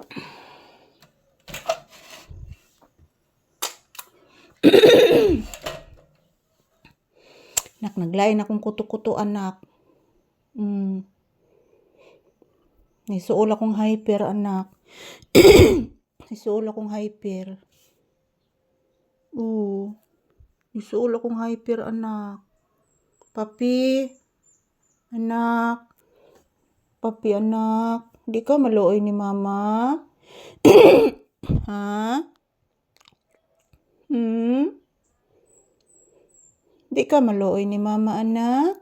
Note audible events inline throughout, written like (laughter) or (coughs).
(clears throat) Nak, naglain akong kuto-kuto anak. Mm. Nisuol akong hyper anak. (clears throat) Nisuol akong hyper. Oo. Nisuol akong hyper anak. Papi. Anak. Papi anak. Di ka maluoy ni mama? (coughs) ha? Hmm? Di ka maluoy ni mama anak?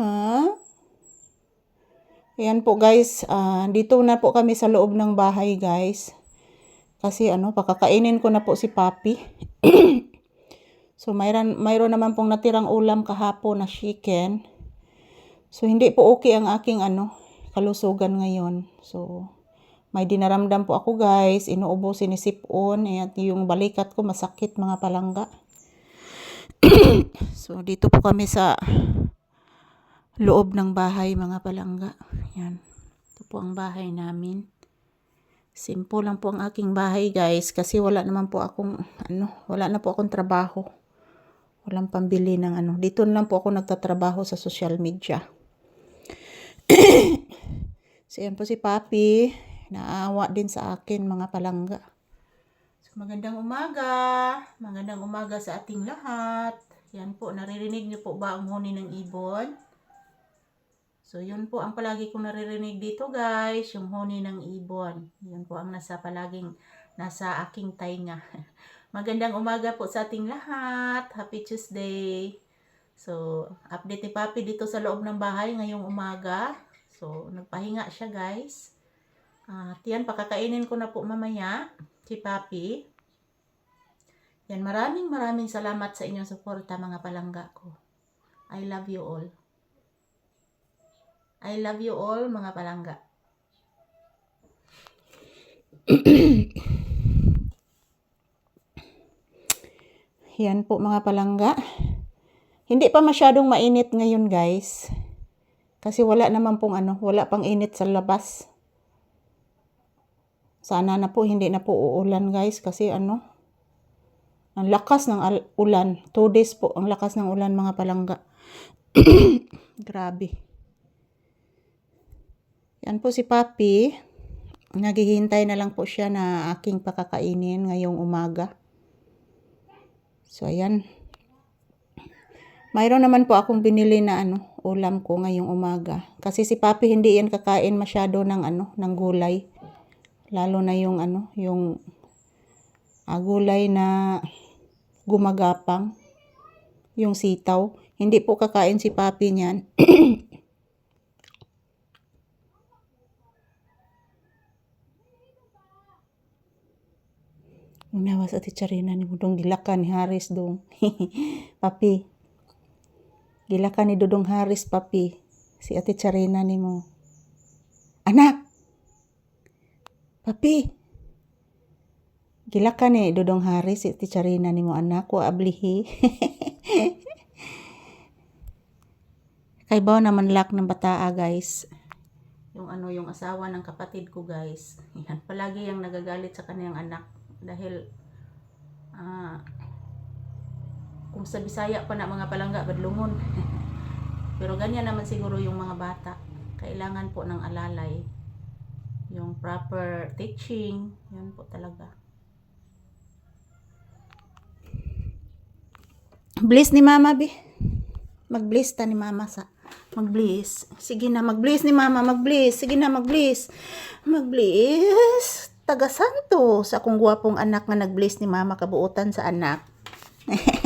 Ha? Ayan po guys, ah, dito na po kami sa loob ng bahay guys. Kasi ano, pakakainin ko na po si Papi. (coughs) so mayroon, mayroon naman pong natirang ulam kahapon na chicken. So hindi po okay ang aking ano, kalusugan ngayon. So may dinaramdam po ako guys, inuubusin ni Sipon, at yung balikat ko masakit mga palangga. (clears throat) so dito po kami sa loob ng bahay mga palangga. Yan. Ito po ang bahay namin. Simple lang po ang aking bahay guys kasi wala naman po akong ano, wala na po akong trabaho. Walang pambili ng ano. Dito lang po ako nagtatrabaho sa social media. (coughs) so yan po si Papi. Naawa din sa akin mga palangga. So magandang umaga. Magandang umaga sa ating lahat. Yan po, naririnig niyo po ba ang huni ng ibon? So, yun po ang palagi kong naririnig dito guys, yung huni ng ibon. Yun po ang nasa palaging nasa aking tainga. (laughs) Magandang umaga po sa ating lahat. Happy Tuesday. So, update ni Papi dito sa loob ng bahay ngayong umaga. So, nagpahinga siya guys. At yan, pakakainin ko na po mamaya si Papi. Yan, maraming maraming salamat sa inyong suporta mga palangga ko. I love you all. I love you all mga palangga. Yan po mga palangga. Hindi pa masyadong mainit ngayon guys. Kasi wala naman pong ano, wala pang init sa labas. Sana na po hindi na po uulan guys kasi ano, ang lakas ng ulan. Two days po ang lakas ng ulan mga palangga. (coughs) Grabe. Yan po si Papi. Naghihintay na lang po siya na aking pakakainin ngayong umaga. So, ayan. Mayroon naman po akong binili na ano, ulam ko ngayong umaga. Kasi si Papi hindi yan kakain masyado ng ano, ng gulay. Lalo na yung ano, yung ah, gulay na gumagapang. Yung sitaw. Hindi po kakain si Papi niyan. (coughs) Unawa sa titsarina ni Dudong gilakan ni Haris dong. (laughs) papi. Gilakan ni Dudong Haris papi. Si Ate Charina ni mo. Anak! Papi! Gilakan ni Dudong Haris si Ate Charina ni mo anak ko ablihi. (laughs) Kay bao naman lak ng bataa guys. Yung ano yung asawa ng kapatid ko guys. Yan palagi yung nagagalit sa kanyang anak dahil ah kung sa Bisaya pa na mga palangga badlungon. (laughs) Pero ganyan naman siguro yung mga bata. Kailangan po ng alalay. Yung proper teaching yan po talaga. Bliss ni mama bi. Mag-bliss ta ni mama sa mag-bliss sige na mag-bliss ni mama mag-bliss sige na mag-bliss mag-bliss taga santo sa akong gwapong anak nga nag-bless ni mama kabuutan sa anak. (laughs)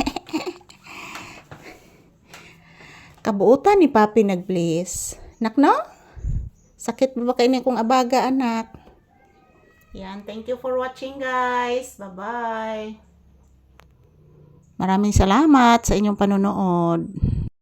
kabuutan ni papi nag-bless. Nak no? Sakit ba kayo ni kong abaga anak? Yan, thank you for watching guys. Bye-bye. Maraming salamat sa inyong panonood.